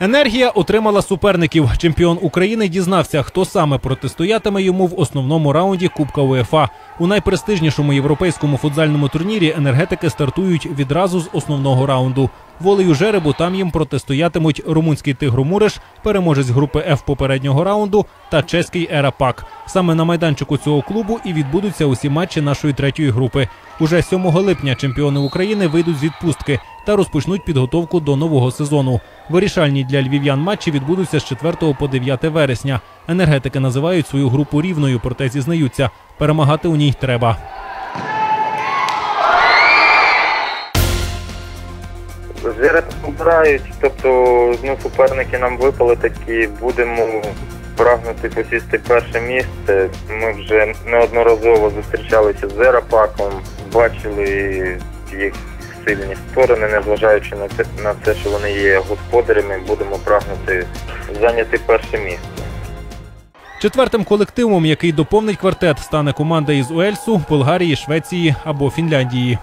Енергія отримала суперників. Чемпіон України дізнався, хто саме протистоятиме йому в основному раунді Кубка УЄФА. У найпрестижнішому європейському футзальному турнірі енергетики стартують відразу з основного раунду. Волею жеребу там їм протистоятимуть румунський Тигру Муреш, переможець групи Ф попереднього раунду та чеський Ерапак. Саме на майданчику цього клубу і відбудуться усі матчі нашої третьої групи. Уже 7 липня чемпіони України вийдуть з відпустки та розпочнуть підготовку до нового сезону. Вирішальні для львів'ян матчі відбудуться з 4 по 9 вересня. Енергетики називають свою групу рівною, проте зізнаються, перемагати у ній треба. Зараз обирають, тобто ну, суперники нам випали такі, будемо прагнути посісти перше місце. Ми вже неодноразово зустрічалися з Зерапаком, бачили їх сильні сторони, незважаючи на те, на те, що вони є господарями, будемо прагнути зайняти перше місце. Четвертим колективом, який доповнить квартет, стане команда із Уельсу, Болгарії, Швеції або Фінляндії.